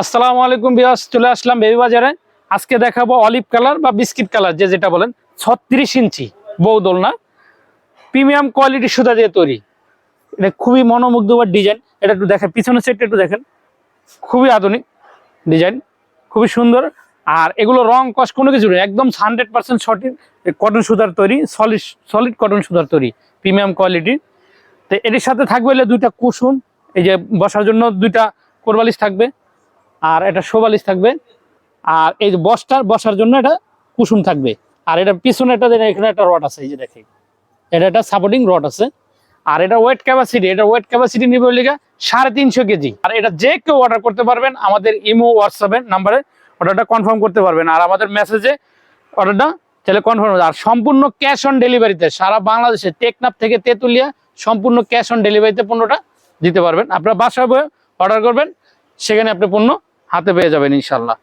আসসালামু আলাইকুম বিয়াস চলে আসলাম বেবি বাজারে আজকে দেখাবো অলিভ কালার বা বিস্কিট কালার, যে যেটা বলেন, ছত্রিশ ইঞ্চি বৌদল না প্রিমিয়াম কোয়ালিটির সুতা দিয়ে তৈরি। এটা খুবই মনোমুগ্ধকর ডিজাইন। এটা একটু দেখেন, পিছনের সেটটা একটু দেখেন। খুবই আধুনিক ডিজাইন, খুবই সুন্দর। আর এগুলো রং কস কোনো কিছু নেই একদম হান্ড্রেড পার্সেন্ট সঠিক কটন সুতার তৈরি সলিড সলিড কটন সুতার তৈরি, প্রিমিয়াম কোয়ালিটি। তো এটির সাথে থাকবে হলে দুইটা কুসুম, এই যে বসার জন্য দুইটা কোরবালিশ থাকবে। আর এটা শোবালিশ থাকবে। আর এই যে বসটার বসার জন্য এটা কুসুম থাকবে। আর এটা পিছনে একটা এখানে একটা রড আছে, এই যে দেখে এটা একটা সাপোর্টিং রড আছে। আর এটা ওয়েট ক্যাপাসিটি এটা ওয়েট ক্যাপাসিটি নিবে লিগা সাড়ে তিনশো কেজি। আর এটা যে কেউ অর্ডার করতে পারবেন, আমাদের ইমো হোয়াটসঅ্যাপের নাম্বারে অর্ডারটা কনফার্ম করতে পারবেন। আর আমাদের মেসেজে অর্ডারটা তাহলে কনফার্ম আর সম্পূর্ণ ক্যাশ অন ডেলিভারিতে সারা বাংলাদেশে টেকনাফ থেকে তেঁতুলিয়া সম্পূর্ণ ক্যাশ অন ডেলিভারিতে পণ্যটা দিতে পারবেন। আপনার বাসায় অর্ডার করবেন, সেখানে আপনি পণ্য হাতে পেয়ে যাবেন ইনশাল্লাহ